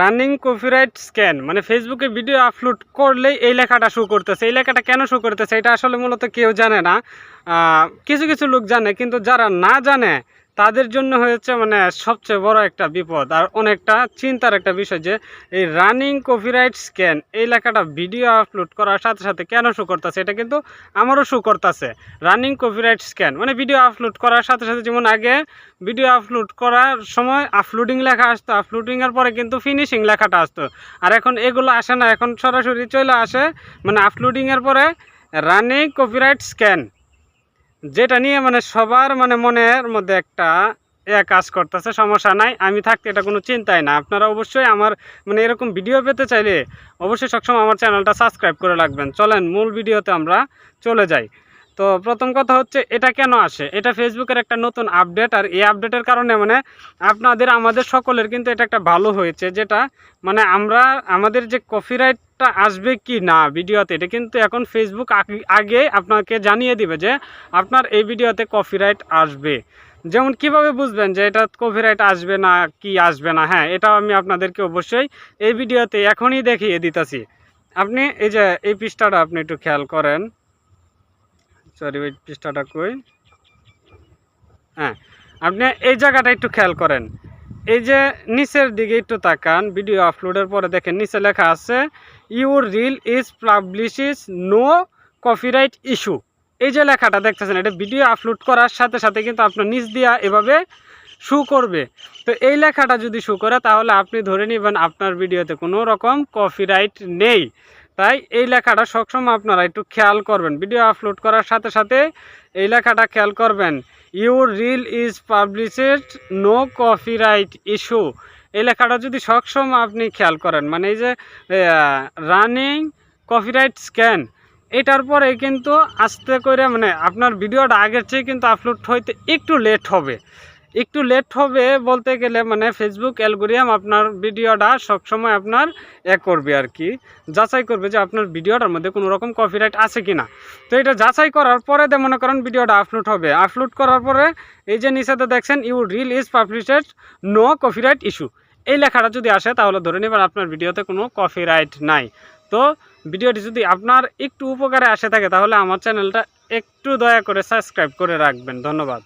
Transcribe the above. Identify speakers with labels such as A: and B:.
A: Running copyright scan মানে ফেসবুকে video upload করলেই এই লেখাটা শো করতেছে। এই লেখাটা কেন শো করতেছে? এটা আসলে মূলত কেউ জানে না। কিছু কিছু লোক জানে, কিন্তু যারা না জানে তাদের জন্য হয়েছে মানে সবচেয়ে বড় একটা বিপদ। আর অনেকটা চিন্তার একটা বিষয় যে, এই রানিং কপিরাইট স্ক্যান এই লেখাটা ভিডিও আপলোড করার সাথে সাথে কেন শো করতেছে? এটা কিন্তু আমারও শো করতেছে। রানিং কপিরাইট স্ক্যান মানে ভিডিও আপলোড করার সাথে সাথে যেমন আগে ভিডিও আপলোড করার সময় আপলোডিং লেখা আসতো আপলোডিংয়ের পরে কিন্তু ফিনিশিং লেখাটা আসতো। আর এখন এগুলো আসে না, এখন সরাসরি চলে আসে মানে আপলোডিংয়ের পরে রানিং কপিরাইট স্ক্যান যেটা নিয়ে মানে সবার মানে মনের মধ্যে একটা এ কাজ করতেছে, সমস্যা নাই, আমি থাকতে এটা কোনো চিন্তাই না। আপনারা অবশ্যই আমার মানে এরকম ভিডিও পেতে চাইলে অবশ্যই সবসময় আমার চ্যানেলটা সাবস্ক্রাইব করে রাখবেন। চলেন, মূল ভিডিওতে আমরা চলে যাই। তো প্রথম কথা হচ্ছে, এটা কেন আসে? এটা ফেসবুকের একটা নতুন আপডেট আর এই আপডেটের কারণে মানে আপনাদের, আমাদের সকলের কিন্তু এটা একটা ভালো হয়েছে, যেটা মানে আমরা, আমাদের যে কপিরাইটটা আসবে কি না ভিডিওতে, এটা কিন্তু এখন ফেসবুক আগে- আগে আপনাকে জানিয়ে দিবে যে আপনার এই ভিডিওতে কপিরাইট আসবে। যেমন কীভাবে বুঝবেন যে এটা কপিরাইট আসবে না, কি আসবে না? হ্যাঁ এটাও আমি আপনাদেরকে অবশ্যই এই ভিডিওতে এখনই দেখিয়ে দিতেছি। আপনি এই যে, এই পৃষ্ঠাটা আপনি একটু খেয়াল করেন। সরি ওই পৃষ্ঠাটা কই? হ্যাঁ আপনি এই জায়গাটা একটু খেয়াল করেন। এই যে নিচের দিকে একটু তাকান ভিডিও আপলোডের পরে দেখেন, নিচে লেখা আছে your reel is publishes no copyright issue এই যে লেখাটা দেখতেছেন, এটা ভিডিও আপলোড করার সাথে সাথে কিন্তু আপনার নিচ দিয়া এভাবে শু করবে। তো এই লেখাটা যদি শু করে, তাহলে আপনি ধরে নেবেন আপনার ভিডিওতে কোনো রকম কপিরাইট নেই। তাই এই লেখাটা সবসময় আপনারা একটু খেয়াল করবেন। ভিডিও আপলোড করার সাথে সাথে এই লেখাটা খেয়াল করবেন। Your reel is published no copyright issue এই লেখাটা যদি সবসময় আপনি খেয়াল করেন মানে এই যে রানিং কপিরাইট স্ক্যান এটার পরে কিন্তু আস্তে করে মানে আপনার ভিডিওটা আগের চেয়ে কিন্তু আপলোড হইতে একটু লেট হবে। একটু লেট হবে বলতে গেলে মানে ফেসবুক অ্যালগোরিয়াম আপনার ভিডিওটা সবসময় আপনার এ করবে আর কি। যাচাই করবে যে আপনার ভিডিওটার মধ্যে কোনো রকম কপিরাইট আছে কি না তো এটা যাচাই করার পরে দে মনে করেন ভিডিওটা আপলোড হবে। আপলোড করার পরে এই যে নিচেতে দেখছেন you reel is published no copyright issue এই লেখাটা যদি আসে তাহলে ধরে নেবেন আপনার ভিডিওতে কোনো কপিরাইট নাই। তো ভিডিওটি যদি আপনার একটু উপকারে আসে থাকে তাহলে আমার চ্যানেলটা একটু দয়া করে সাবস্ক্রাইব করে রাখবেন। ধন্যবাদ।